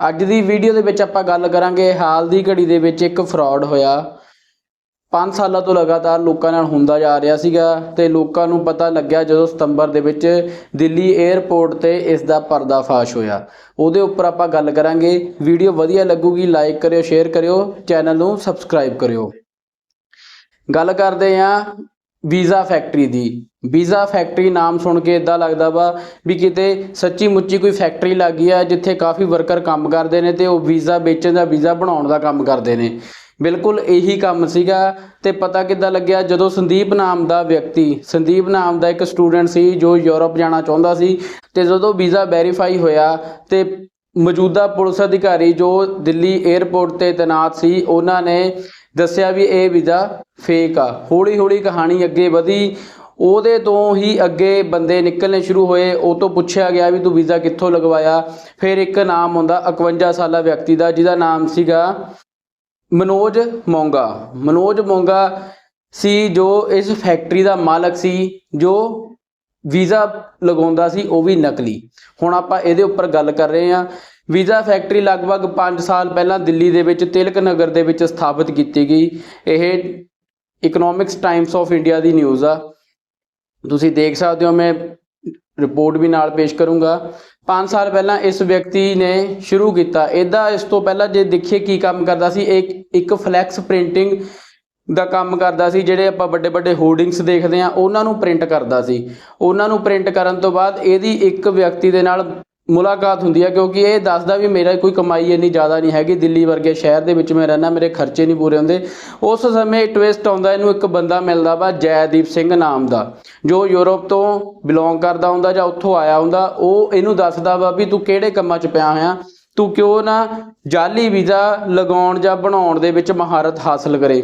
ਅੱਜ ਦੀ ਵੀਡੀਓ ਦੇ ਵਿੱਚ ਆਪਾਂ ਗੱਲ ਕਰਾਂਗੇ ਹਾਲ ਦੀ ਘੜੀ ਦੇ ਵਿੱਚ ਇੱਕ ਫਰਾਡ ਹੋਇਆ। 5 ਸਾਲਾਂ ਤੋਂ ਲਗਾਤਾਰ ਲੋਕਾਂ ਨਾਲ ਹੁੰਦਾ ਜਾ ਰਿਹਾ ਸੀਗਾ ਤੇ ਲੋਕਾਂ ਨੂੰ ਪਤਾ ਲੱਗਿਆ ਜਦੋਂ ਸਤੰਬਰ ਦੇ ਵਿੱਚ ਦਿੱਲੀ 에ਅਰਪੋਰਟ ਤੇ ਇਸ ਦਾ ਪਰਦਾਫਾਸ਼ ਹੋਇਆ। ਉਹਦੇ ਉੱਪਰ ਆਪਾਂ ਗੱਲ ਕਰਾਂਗੇ। ਵੀਡੀਓ ਵਧੀਆ ਲੱਗੂਗੀ ਲਾਈਕ ਕਰਿਓ ਸ਼ੇਅਰ ਕਰਿਓ ਚੈਨਲ ਨੂੰ ਸਬਸਕ੍ਰਾਈਬ ਕਰਿਓ। ਗੱਲ ਕਰਦੇ ਆਂ ਵੀਜ਼ਾ ਫੈਕਟਰੀ ਦੀ। ਵੀਜ਼ਾ ਫੈਕਟਰੀ ਨਾਮ ਸੁਣ ਕੇ ਇਦਾਂ ਲੱਗਦਾ ਵਾ ਵੀ ਕਿਤੇ ਸੱਚੀ ਮੁੱਚੀ ਕੋਈ ਫੈਕਟਰੀ ਲੱਗੀ ਆ ਜਿੱਥੇ ਕਾਫੀ ਵਰਕਰ ਕੰਮ ਕਰਦੇ ਨੇ ਤੇ ਉਹ ਵੀਜ਼ਾ ਵੇਚਣ ਦਾ, ਵੀਜ਼ਾ ਬਣਾਉਣ ਦਾ ਕੰਮ ਕਰਦੇ ਨੇ। ਬਿਲਕੁਲ ਇਹੀ ਕੰਮ ਸੀਗਾ ਤੇ ਪਤਾ ਕਿੱਦਾਂ ਲੱਗਿਆ? ਜਦੋਂ ਸੰਦੀਪ ਨਾਮ ਦਾ ਵਿਅਕਤੀ, ਸੰਦੀਪ ਨਾਮ ਦਾ ਇੱਕ ਸਟੂਡੈਂਟ ਸੀ ਜੋ ਯੂਰਪ ਜਾਣਾ ਚਾਹੁੰਦਾ ਸੀ ਤੇ ਜਦੋਂ ਵੀਜ਼ਾ ਵੈਰੀਫਾਈ ਹੋਇਆ ਤੇ ਮੌਜੂਦਾ ਪੁਲਿਸ ਅਧਿਕਾਰੀ ਜੋ ਦਿੱਲੀ 에ਅਰਪੋਰਟ ਤੇ ਤੈਨਾਤ ਸੀ, ਉਹਨਾਂ ਨੇ ਦੱਸਿਆ ਵੀ ਇਹ ਵੀਜ਼ਾ ਫੇਕ ਆ। ਹੌਲੀ ਹੌਲੀ ਕਹਾਣੀ ਅੱਗੇ ਵਧੀ। ਉਹਦੇ ਤੋਂ ਹੀ ਅੱਗੇ ਬੰਦੇ ਨਿਕਲਣੇ ਸ਼ੁਰੂ ਹੋਏ। ਉਹ ਤੋਂ ਪੁੱਛਿਆ ਗਿਆ ਵੀ ਤੂੰ ਵੀਜ਼ਾ ਕਿੱਥੋਂ ਲਗਵਾਇਆ? ਫਿਰ ਇੱਕ ਨਾਮ ਹੁੰਦਾ 51 ਸਾਲਾ ਵਿਅਕਤੀ ਦਾ, ਜਿਹਦਾ ਨਾਮ ਸੀਗਾ ਮਨੋਜ ਮੋਂਗਾ। ਮਨੋਜ ਮੋਂਗਾ ਸੀ ਜੋ ਇਸ ਫੈਕਟਰੀ ਦਾ ਮਾਲਕ ਸੀ, ਜੋ ਵੀਜ਼ਾ ਲਗਾਉਂਦਾ ਸੀ, ਉਹ ਵੀ ਨਕਲੀ। ਹੁਣ ਆਪਾਂ ਇਹਦੇ ਉੱਪਰ ਗੱਲ ਕਰ ਰਹੇ ਹਾਂ। ਵੀਜ਼ਾ ਫੈਕਟਰੀ ਲਗਭਗ 5 ਸਾਲ ਪਹਿਲਾਂ ਦਿੱਲੀ ਦੇ ਵਿੱਚ ਤਿਲਕ ਨਗਰ ਦੇ ਵਿੱਚ ਸਥਾਪਿਤ ਕੀਤੀ ਗਈ। ਇਹ ਇਕਨੋਮਿਕਸ ਟਾਈਮਸ ਆਫ ਇੰਡੀਆ ਦੀ ਨਿਊਜ਼ ਆ। ਤੁਸੀਂ ਦੇਖ ਸਕਦੇ ਹੋ, ਮੈਂ ਰਿਪੋਰਟ ਵੀ ਨਾਲ ਪੇਸ਼ ਕਰੂੰਗਾ। 5 ਸਾਲ ਪਹਿਲਾਂ ਇਸ ਵਿਅਕਤੀ ਨੇ ਸ਼ੁਰੂ ਕੀਤਾ। ਇਹਦਾ ਇਸ ਤੋਂ ਪਹਿਲਾਂ ਜੇ ਦੇਖੀਏ ਕੀ ਕੰਮ ਕਰਦਾ ਸੀ ਇੱਕ ਇੱਕ ਫਲੈਕਸ ਪ੍ਰਿੰਟਿੰਗ ਦਾ ਕੰਮ ਕਰਦਾ ਸੀ, ਜਿਹੜੇ ਆਪਾਂ ਵੱਡੇ ਵੱਡੇ ਹੋਰਡਿੰਗਸ ਦੇਖਦੇ ਆ ਉਹਨਾਂ ਨੂੰ ਪ੍ਰਿੰਟ ਕਰਦਾ ਸੀ। ਉਹਨਾਂ ਨੂੰ ਪ੍ਰਿੰਟ ਕਰਨ ਤੋਂ ਬਾਅਦ ਇਹਦੀ ਇੱਕ ਵਿਅਕਤੀ ਦੇ ਨਾਲ ਮੁਲਾਕਾਤ ਹੁੰਦੀ ਹੈ ਕਿਉਂਕਿ ਇਹ ਦੱਸਦਾ ਵੀ ਮੇਰਾ ਕੋਈ ਕਮਾਈ ਇੰਨੀ ਜ਼ਿਆਦਾ ਨਹੀਂ ਹੈਗੀ, ਦਿੱਲੀ ਵਰਗੇ ਸ਼ਹਿਰ ਦੇ ਵਿੱਚ ਮੈਂ ਰਹਿਣਾ ਮੇਰੇ ਖਰਚੇ ਨਹੀਂ ਪੂਰੇ ਹੁੰਦੇ। ਉਸ ਸਮੇਂ ਟਵਿਸਟ ਆਉਂਦਾ, ਇਹਨੂੰ ਇੱਕ ਬੰਦਾ ਮਿਲਦਾ ਵਾ ਜੈਦੀਪ ਸਿੰਘ ਨਾਮ ਦਾ, ਜੋ ਯੂਰਪ ਤੋਂ ਬਿਲੋਂਗ ਕਰਦਾ ਹੁੰਦਾ ਜਾਂ ਉੱਥੋਂ ਆਇਆ ਹੁੰਦਾ, ਉਹ ਇਹਨੂੰ ਦੱਸਦਾ ਵਾ ਵੀ ਤੂੰ ਕਿਹੜੇ ਕੰਮਾਂ 'ਚ ਪਿਆ ਹੋਇਆ, ਤੂੰ ਕਿਉਂ ਨਾ ਜਾਲੀ ਵੀਜ਼ਾ ਲਗਾਉਣ ਜਾਂ ਬਣਾਉਣ ਦੇ ਵਿੱਚ ਮਹਾਰਤ ਹਾਸਲ ਕਰੇ।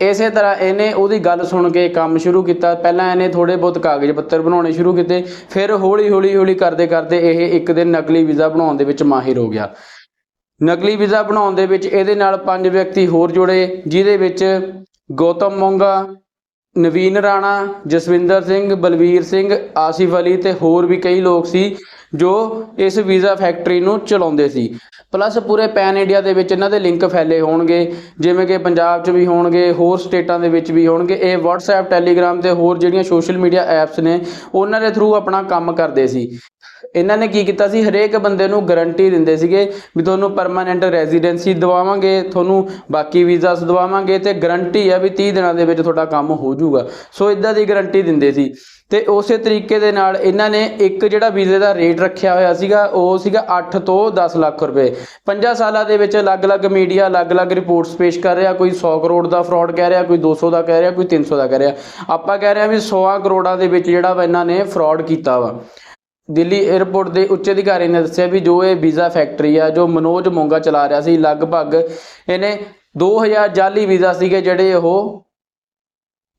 ਇਸੇ ਤਰ੍ਹਾਂ ਇਹਨੇ ਉਹਦੀ ਗੱਲ ਸੁਣ ਕੇ ਕੰਮ ਸ਼ੁਰੂ ਕੀਤਾ। ਪਹਿਲਾਂ ਇਹਨੇ ਥੋੜੇ ਬਹੁਤ ਕਾਗਜ਼ ਪੱਤਰ ਬਣਾਉਣੇ ਸ਼ੁਰੂ ਕੀਤੇ। ਫਿਰ ਹੌਲੀ ਹੌਲੀ ਹੌਲੀ ਕਰਦੇ ਕਰਦੇ ਇਹ ਇੱਕ ਦਿਨ ਨਕਲੀ ਵੀਜ਼ਾ ਬਣਾਉਣ ਦੇ ਵਿੱਚ ਮਾਹਿਰ ਹੋ ਗਿਆ। ਨਕਲੀ ਵੀਜ਼ਾ ਬਣਾਉਣ ਦੇ ਵਿੱਚ ਇਹਦੇ ਨਾਲ ਪੰਜ ਵਿਅਕਤੀ ਹੋਰ ਜੁੜੇ, ਜਿਹਦੇ ਵਿੱਚ ਗੌਤਮ ਮੋਂਗਾ, ਨਵੀਨ ਰਾਣਾ, ਜਸਵਿੰਦਰ ਸਿੰਘ, ਬਲਵੀਰ ਸਿੰਘ, ਆਸਿਫ ਅਲੀ ਤੇ ਹੋਰ ਵੀ ਕਈ ਲੋਕ ਸੀ। ਜੋ ਇਸ ਵੀਜ਼ਾ ਫੈਕਟਰੀ ਨੂੰ ਚਲਾਉਂਦੇ ਸੀ। ਪਲੱਸ ਪੂਰੇ ਪੈਨ ਇੰਡੀਆ ਦੇ ਵਿੱਚ ਇਹਨਾਂ ਦੇ ਲਿੰਕ ਫੈਲੇ ਹੋਣਗੇ। ਜਿਵੇਂ ਕਿ ਪੰਜਾਬ 'ਚ ਵੀ ਹੋਣਗੇ, ਹੋਰ ਸਟੇਟਾਂ ਦੇ ਵਿੱਚ ਵੀ ਹੋਣਗੇ। ਇਹ WhatsApp, Telegram ਤੇ ਹੋਰ ਜਿਹੜੀਆਂ ਸੋਸ਼ਲ ਮੀਡੀਆ ਐਪਸ ਨੇ, ਉਹਨਾਂ ਦੇ ਥਰੂ ਆਪਣਾ ਕੰਮ ਕਰਦੇ ਸੀ। ਇਹਨਾਂ ਨੇ ਕੀ ਕੀਤਾ ਸੀ? ਹਰੇਕ ਬੰਦੇ ਨੂੰ ਗਾਰੰਟੀ ਦਿੰਦੇ ਸੀਗੇ ਵੀ ਤੁਹਾਨੂੰ ਪਰਮਾਨੈਂਟ ਰੈਜ਼ੀਡੈਂਸੀ ਦਵਾਵਾਂਗੇ, ਤੁਹਾਨੂੰ ਬਾਕੀ ਵੀਜ਼ਾਸ ਦਵਾਵਾਂਗੇ ਤੇ ਗਾਰੰਟੀ ਆ ਵੀ 30 ਦਿਨਾਂ ਦੇ ਵਿੱਚ ਤੁਹਾਡਾ ਕੰਮ ਹੋ ਜਾਊਗਾ। ਸੋ ਇਦਾਂ ਦੀ ਗਾਰੰਟੀ ਦਿੰਦੇ ਸੀ। ਤੇ ਉਸੇ ਤਰੀਕੇ ਦੇ ਨਾਲ ਇਹਨਾਂ ਨੇ ਇੱਕ ਜਿਹੜਾ ਵੀਜ਼ੇ ਦਾ ਰੇਟ ਰੱਖਿਆ ਹੋਇਆ ਸੀਗਾ, ਉਹ ਸੀਗਾ 8 ਤੋਂ 10 ਲੱਖ ਰੁਪਏ। 5 ਸਾਲਾਂ ਦੇ ਵਿੱਚ ਅਲੱਗ-ਅਲੱਗ ਮੀਡੀਆ, ਅਲੱਗ-ਅਲੱਗ ਰਿਪੋਰਟਸ ਪੇਸ਼ ਕਰ ਰਿਹਾ, ਕੋਈ 100 ਕਰੋੜ ਦਾ ਫਰਾਡ ਕਹਿ ਰਿਹਾ, ਕੋਈ 200 ਦਾ ਕਹਿ ਰਿਹਾ, ਕੋਈ 300 ਦਾ ਕਹਿ ਰਿਹਾ। ਆਪਾਂ ਕਹਿ ਰਹੇ ਹਾਂ ਵੀ 100 ਕਰੋੜਾਂ ਦੇ ਵਿੱਚ ਜਿਹੜਾ ਵਾ ਇਹਨਾਂ ਨੇ ਫਰਾਡ ਕੀਤਾ ਵਾ। ਦਿੱਲੀ 에ਅਰਪੋਰਟ ਦੇ ਉੱਚ ਅਧਿਕਾਰੀ ਨੇ ਦੱਸਿਆ ਵੀ ਜੋ ਇਹ ਵੀਜ਼ਾ ਫੈਕਟਰੀ ਆ, ਜੋ ਮਨੋਜ ਮੋਂਗਾ ਚਲਾ ਰਿਹਾ ਸੀ, ਲਗਭਗ ਇਹਨੇ 2000 ਜਾਲੀ ਵੀਜ਼ਾ ਸੀਗੇ ਜਿਹੜੇ ਉਹ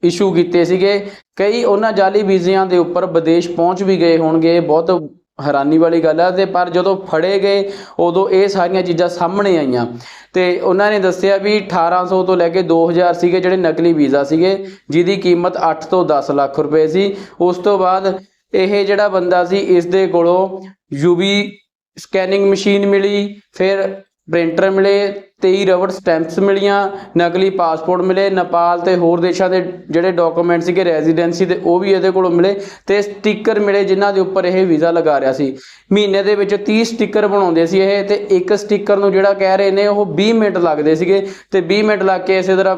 ਇਸ਼ੂ ਕੀਤੇ ਸੀਗੇ। ਕਈ ਉਹਨਾਂ ਜਾਲੀ ਵੀਜ਼ਿਆਂ ਦੇ ਉੱਪਰ ਵਿਦੇਸ਼ ਪਹੁੰਚ ਵੀ ਗਏ ਹੋਣਗੇ ਬਹੁਤ ਹੈਰਾਨੀ ਵਾਲੀ ਗੱਲ ਆ ਤੇ ਪਰ ਜਦੋਂ ਫੜੇ ਗਏ, ਉਦੋਂ ਇਹ ਸਾਰੀਆਂ ਚੀਜ਼ਾਂ ਸਾਹਮਣੇ ਆਈਆਂ। ਤੇ ਉਹਨਾਂ ਨੇ ਦੱਸਿਆ ਵੀ 1800 ਤੋਂ ਲੈ ਕੇ 2000 ਸੀਗੇ ਜਿਹੜੇ ਨਕਲੀ ਵੀਜ਼ਾ ਸੀਗੇ, ਜਿਹਦੀ ਕੀਮਤ 8 ਤੋਂ 10 ਲੱਖ ਰੁਪਏ ਸੀ। ਉਸ ਤੋਂ ਬਾਅਦ ਇਹ ਜਿਹੜਾ ਬੰਦਾ ਸੀ ਇਸ ਦੇ ਕੋਲੋਂ ਯੂਵੀ ਸਕੈਨਿੰਗ ਮਸ਼ੀਨ ਮਿਲੀ, ਫਿਰ ਪ੍ਰਿੰਟਰ ਮਿਲੇ 23 ਰਬੜ ਸਟੈਂਪਸ ਮਿਲੀਆਂ, ਨਕਲੀ ਪਾਸਪੋਰਟ ਮਿਲੇ, ਨੇਪਾਲ ਤੇ ਹੋਰ ਦੇਸ਼ਾਂ ਦੇ ਜਿਹੜੇ ਡਾਕੂਮੈਂਟ ਸੀਗੇ ਰੈਜ਼ੀਡੈਂਸੀ ਦੇ, ਉਹ ਵੀ ਇਹਦੇ ਕੋਲੋਂ ਮਿਲੇ ਤੇ ਸਟicker ਮਿਲੇ ਜਿਨ੍ਹਾਂ ਦੇ ਉੱਪਰ ਇਹ ਵੀਜ਼ਾ ਲਗਾ ਰਿਹਾ ਸੀ। ਮਹੀਨੇ ਦੇ ਵਿੱਚ 30 ਸਟicker ਬਣਾਉਂਦੇ ਸੀ ਇਹ ਤੇ ਇੱਕ ਸਟicker ਨੂੰ ਜਿਹੜਾ ਕਹਿ ਰਹੇ ਨੇ ਉਹ 20 ਮਿੰਟ ਲੱਗਦੇ ਸੀਗੇ ਤੇ 20 ਮਿੰਟ ਲੱਗ ਕੇ ਇਸੇ ਤਰ੍ਹਾਂ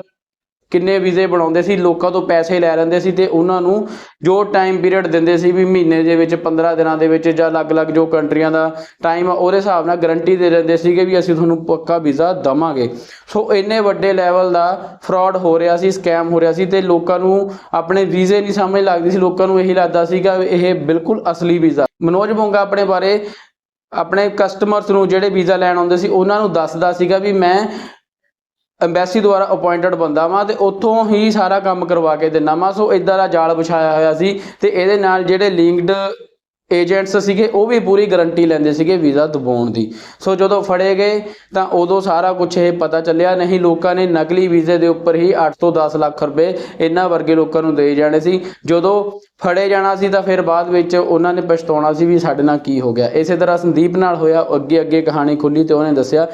ਕਿੰਨੇ ਵੀਜ਼ੇ ਬਣਾਉਂਦੇ ਸੀ, ਲੋਕਾਂ ਤੋਂ ਪੈਸੇ ਲੈ ਲੈਂਦੇ ਸੀ ਤੇ ਉਹਨਾਂ ਨੂੰ ਜੋ ਟਾਈਮ ਪੀਰੀਅਡ ਦਿੰਦੇ ਸੀ ਵੀ ਮਹੀਨੇ ਦੇ ਵਿੱਚ 15 ਦਿਨਾਂ ਦੇ ਵਿੱਚ ਜਾਂ ਅਲੱਗ-ਅਲੱਗ ਜੋ ਕੰਟਰੀਆਂ ਦਾ ਟਾਈਮ ਆ, ਉਹਦੇ ਹਿਸਾਬ ਨਾਲ ਗਾਰੰਟੀ ਦੇ ਦਿੰਦੇ ਸੀਗੇ ਵੀ ਅਸੀਂ ਤੁਹਾਨੂੰ ਪੱਕਾ ਵੀਜ਼ਾ ਦਵਾਂਗੇ। ਸੋ ਇੰਨੇ ਵੱਡੇ ਲੈਵਲ ਦਾ ਫਰਾਡ ਹੋ ਰਿਹਾ ਸੀ ਸਕੈਮ ਹੋ ਰਿਹਾ ਸੀ ਤੇ ਲੋਕਾਂ ਨੂੰ ਆਪਣੇ ਵੀਜ਼ੇ ਨਹੀਂ ਸਮਝ ਲੱਗਦੀ ਸੀ, ਲੋਕਾਂ ਨੂੰ ਇਹੀ ਲੱਗਦਾ ਸੀਗਾ ਇਹ ਬਿਲਕੁਲ ਅਸਲੀ ਵੀਜ਼ਾ। ਮਨੋਜ ਬੋਂਗਾ ਆਪਣੇ ਬਾਰੇ, ਆਪਣੇ ਕਸਟਮਰਸ ਨੂੰ ਜਿਹੜੇ ਵੀਜ਼ਾ ਲੈਣ ਆਉਂਦੇ ਸੀ, ਉਹਨਾਂ ਨੂੰ ਦੱਸਦਾ ਸੀਗਾ ਵੀ ਮੈਂ ਐਮਬੈਸੀ ਦੁਆਰਾ ਅਪਾਇੰਟਡ ਬੰਦਾ ਵਾਂ ਤੇ ਉੱਥੋਂ ਹੀ ਸਾਰਾ ਕੰਮ ਕਰਵਾ ਕੇ ਦਿੰਨਾ ਵਾਂ। ਸੋ ਇਦਾਂ ਦਾ ਜਾਲ ਵਿਛਾਇਆ ਹੋਇਆ ਸੀ ਤੇ ਇਹਦੇ ਨਾਲ ਜਿਹੜੇ ਲਿੰਕਡ ਏਜੰਟਸ ਸੀਗੇ, ਉਹ ਵੀ ਪੂਰੀ ਗਾਰੰਟੀ ਲੈਂਦੇ ਸੀਗੇ ਵੀਜ਼ਾ ਦਬਾਉਣ ਦੀ। ਸੋ ਜਦੋਂ ਫੜੇ ਗਏ, ਤਾਂ ਉਦੋਂ ਸਾਰਾ ਕੁਝ ਇਹ ਪਤਾ ਚੱਲਿਆ। ਨਹੀਂ, ਲੋਕਾਂ ਨੇ ਨਕਲੀ ਵੀਜ਼ੇ ਦੇ ਉੱਪਰ ਹੀ 8 ਤੋਂ 10 ਲੱਖ ਰੁਪਏ ਇਹਨਾਂ ਵਰਗੇ ਲੋਕਾਂ ਨੂੰ ਦੇ ਜਾਣੇ ਸੀ। ਜਦੋਂ ਫੜੇ ਜਾਣਾ ਸੀ, ਤਾਂ ਫਿਰ ਬਾਅਦ ਵਿੱਚ ਉਹਨਾਂ ਨੇ ਪਛਤਾਉਣਾ ਸੀ ਵੀ ਸਾਡੇ ਨਾਲ ਕੀ ਹੋ ਗਿਆ। ਇਸੇ ਤਰ੍ਹਾਂ ਸੰਦੀਪ ਨਾਲ ਹੋਇਆ ਅੱਗੇ ਅੱਗੇ ਕਹਾਣੀ ਖੁੱਲੀ ਤੇ ਉਹਨੇ ਦੱਸਿਆ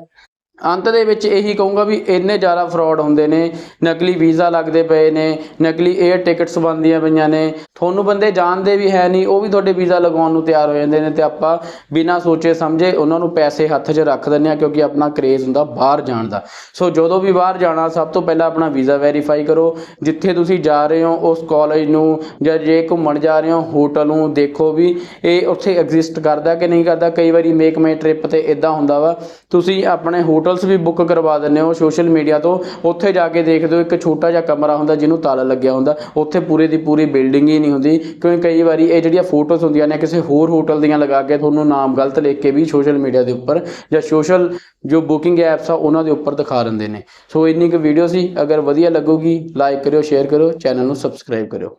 ਅੰਤ ਦੇ ਵਿੱਚ ਇਹੀ ਕਹੂੰਗਾ ਵੀ ਇੰਨੇ ਜ਼ਿਆਦਾ ਫਰਾਡ ਹੁੰਦੇ ਨੇ, ਨਕਲੀ ਵੀਜ਼ਾ ਲੱਗਦੇ ਪਏ ਨੇ, ਨਕਲੀ 에ਅਰ ਟਿਕਟਸ ਬਣਦੀਆਂ ਪਈਆਂ ਨੇ, ਤੁਹਾਨੂੰ ਬੰਦੇ ਜਾਣਦੇ ਵੀ ਹੈ ਨਹੀਂ, ਉਹ ਵੀ ਤੁਹਾਡੇ ਵੀਜ਼ਾ ਲਗਾਉਣ ਨੂੰ ਤਿਆਰ ਹੋ ਜਾਂਦੇ ਨੇ ਤੇ ਆਪਾਂ ਬਿਨਾਂ ਸੋਚੇ ਸਮਝੇ ਉਹਨਾਂ ਨੂੰ ਪੈਸੇ ਹੱਥ 'ਚ ਰੱਖ ਦਿੰਦੇ ਆ ਕਿਉਂਕਿ ਆਪਣਾ ਕਰੇਜ਼ ਹੁੰਦਾ ਬਾਹਰ ਜਾਣ ਦਾ। ਸੋ ਜਦੋਂ ਵੀ ਬਾਹਰ ਜਾਣਾ, ਸਭ ਤੋਂ ਪਹਿਲਾਂ ਆਪਣਾ ਵੀਜ਼ਾ ਵੈਰੀਫਾਈ ਕਰੋ, ਜਿੱਥੇ ਤੁਸੀਂ ਜਾ ਰਹੇ ਹੋ, ਉਸ ਕਾਲਜ ਨੂੰ ਜਾਂ ਜੇ ਘੁੰਮਣ ਜਾ ਰਹੇ ਹੋ ਹੋਟਲ ਨੂੰ ਦੇਖੋ ਵੀ ਇਹ ਉੱਥੇ ਐਗਜ਼ਿਸਟ ਕਰਦਾ ਕਿ ਨਹੀਂ ਕਰਦਾ। ਕਈ ਵਾਰੀ ਮੇਕ ਮਾਈ ਟ੍ਰਿਪ ਤੇ ਇਦਾਂ ਹੁੰਦਾ ਵਾ, ਤੁਸੀਂ ਆਪਣੇ ਹੋਟਲਸ ਵੀ ਬੁੱਕ ਕਰਵਾ ਦਿੰਦੇ ਹੋ, ਸੋਸ਼ਲ ਮੀਡੀਆ ਤੋਂ। ਉੱਥੇ ਜਾ ਕੇ ਦੇਖਦੇ ਹੋ, ਇੱਕ ਛੋਟਾ ਜਿਹਾ ਕਮਰਾ ਹੁੰਦਾ ਜਿਹਨੂੰ ਤਾਲਾ ਲੱਗਿਆ ਹੁੰਦਾ। ਉੱਥੇ ਪੂਰੇ ਦੀ ਪੂਰੀ ਬਿਲਡਿੰਗ ਹੀ ਨਹੀਂ ਹੁੰਦੀ। ਕਿਉਂਕਿ ਕਈ ਵਾਰੀ ਇਹ ਜਿਹੜੀਆਂ ਫੋਟੋਜ਼ ਹੁੰਦੀਆਂ ਨੇ, ਕਿਸੇ ਹੋਰ ਹੋਟਲ ਦੀਆਂ ਲਗਾ ਕੇ ਤੁਹਾਨੂੰ ਨਾਮ ਗਲਤ ਲਿਖ ਕੇ ਵੀ ਸੋਸ਼ਲ ਮੀਡੀਆ ਦੇ ਉੱਪਰ ਜਾਂ ਸੋਸ਼ਲ ਜੋ ਬੁਕਿੰਗ ਐਪਸ ਆ, ਉਹਨਾਂ ਦੇ ਉੱਪਰ ਦਿਖਾ ਦਿੰਦੇ ਨੇ। ਸੋ ਇੰਨੀ ਕੁ ਵੀਡੀਓ ਸੀ। ਅਗਰ ਵਧੀਆ ਲੱਗੂਗੀ ਲਾਈਕ ਕਰਿਓ ਸ਼ੇਅਰ ਕਰਿਓ ਚੈਨਲ ਨੂੰ ਸਬਸਕ੍ਰਾਈਬ ਕਰਿਓ।